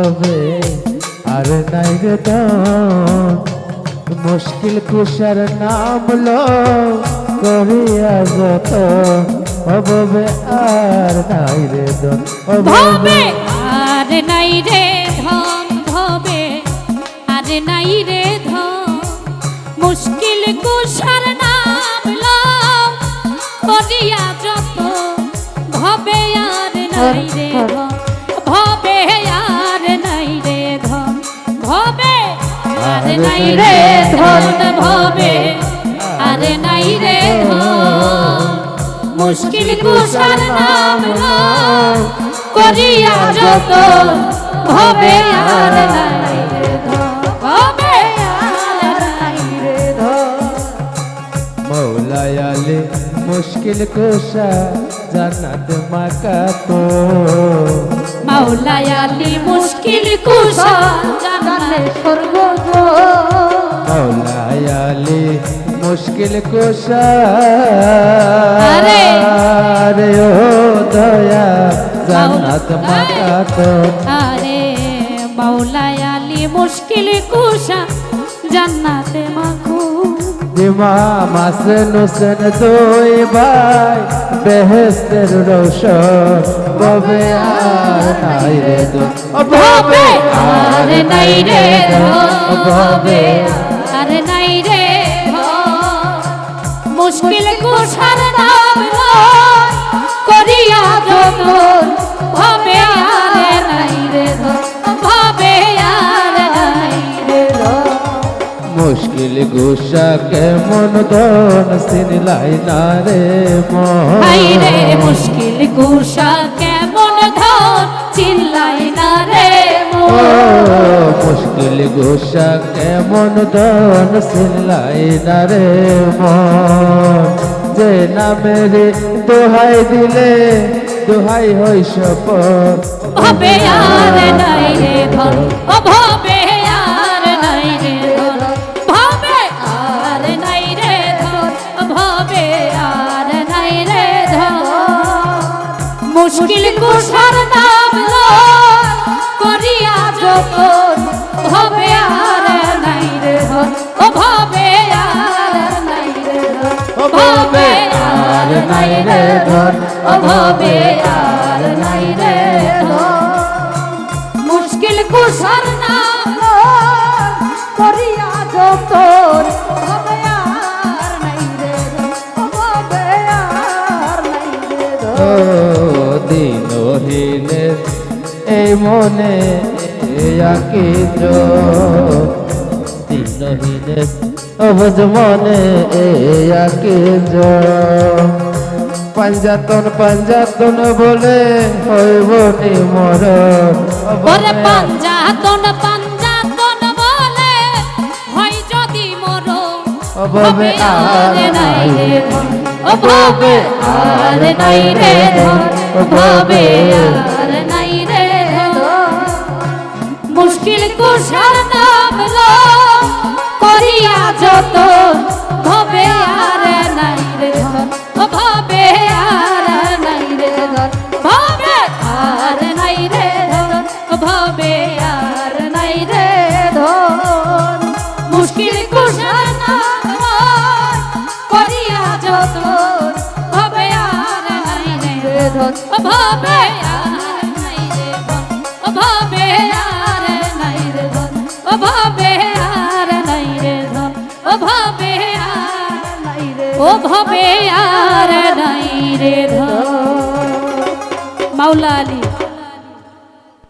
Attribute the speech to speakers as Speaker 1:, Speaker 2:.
Speaker 1: হবে। আর নাই রে মুশকিল কুশার নাম লো করিয়া যত হবে আর নাই রে দম।
Speaker 2: ভবে আর নাই রে ধন ভবে আর নাই রে ধন মুশকিল কুশার নাম লাম করিয়া যত ভবে আর নাই রে ধন। আর নাই রে ধন ভবে আর নাই রে মুশকিল কুশার নাম নাম করিয়া যত আর নাই রে ধন, আর নাই রে
Speaker 1: মৌলায়ালে মুশকিল কুশা জান্নাত মাকাতো।
Speaker 2: মাওলাই আলী মুশকিল কুশা জানালে স্বর্গ গো।
Speaker 1: মৌলায়ালে মুশকিল কুশা
Speaker 2: আরে।
Speaker 1: আরে ও দয়া জান্নাত মাকাতো
Speaker 2: আরে আলী মুশকিল কুশা জান্নাতে মাখু
Speaker 1: ইমাম হাসান হোসেন দুই ভাই, বেহেস্তের রোশন কবে আর নাই রে
Speaker 2: ভবে আর নাই রে ভবে আর নাই রে মুশকিল কুশার
Speaker 1: মুশকিল গুসা কেমন ধন সিনলাই না রে
Speaker 2: রে
Speaker 1: মন
Speaker 2: মুশকিল কুশা কেমন ধন চিল্লাই না রে
Speaker 1: মুশকিল গুসা কেমন ধন সিনলাই না রে মন? যে নামের দোহাই দিলে দোহাই হই সপন
Speaker 2: ভবে আর নাই রে ধন। ও মুশকিল কুশার নাম করিয়া যতন ভবে আর নাই রে ও ভবে আর নাই রে
Speaker 1: ও ভবে আর নাই রে ধন
Speaker 2: ও ভবে আর নাই রে মুশকিল কুশার নাম করিয়া যতন ভবে আর নাই রে ও ভবে আর নাই রে ধন
Speaker 1: দিনহীনে এই মনে আকিজ দিনহীনে অবজ মনে আকিজ পাঞ্জাতন পাঞ্জাতন বলে হইব নি মর।
Speaker 2: ওরে পাঞ্জাতন পাঞ্জাতন বলে হয় যদি মর।
Speaker 1: অভাবে আর নাই রে
Speaker 2: অভাবে আর নাই রে ধন অভাবে রে ধন ভবে আর নাই রে ধন ভবে আর নাই রে ধন ভবে আর নাই রে ধন আলী।